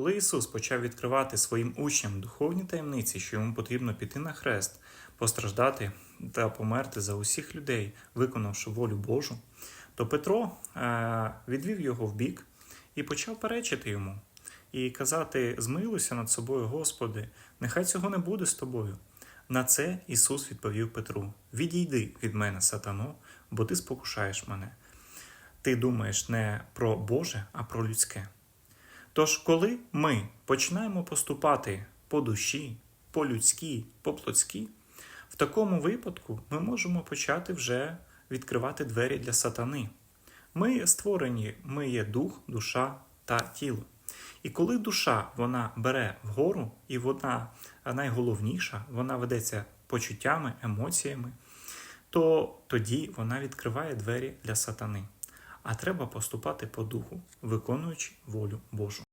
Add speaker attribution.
Speaker 1: Коли Ісус почав відкривати своїм учням духовні таємниці, що йому потрібно піти на хрест, постраждати та померти за усіх людей, виконавши волю Божу, то Петро е, відвів його в бік і почав перечити йому і казати: Змилуйся над собою, Господи, нехай цього не буде з тобою. На це Ісус відповів Петру: Відійди від мене, сатано, бо ти спокушаєш мене. Ти думаєш не про Боже, а про людське. Тож, коли ми починаємо поступати по душі, по людській, по плотській, в такому випадку ми можемо почати вже відкривати двері для сатани. Ми створені, ми є дух, душа та тіло. І коли душа вона бере вгору, і вона найголовніша, вона ведеться почуттями, емоціями, то тоді вона відкриває двері для сатани. А треба поступати по духу, виконуючи волю Божу.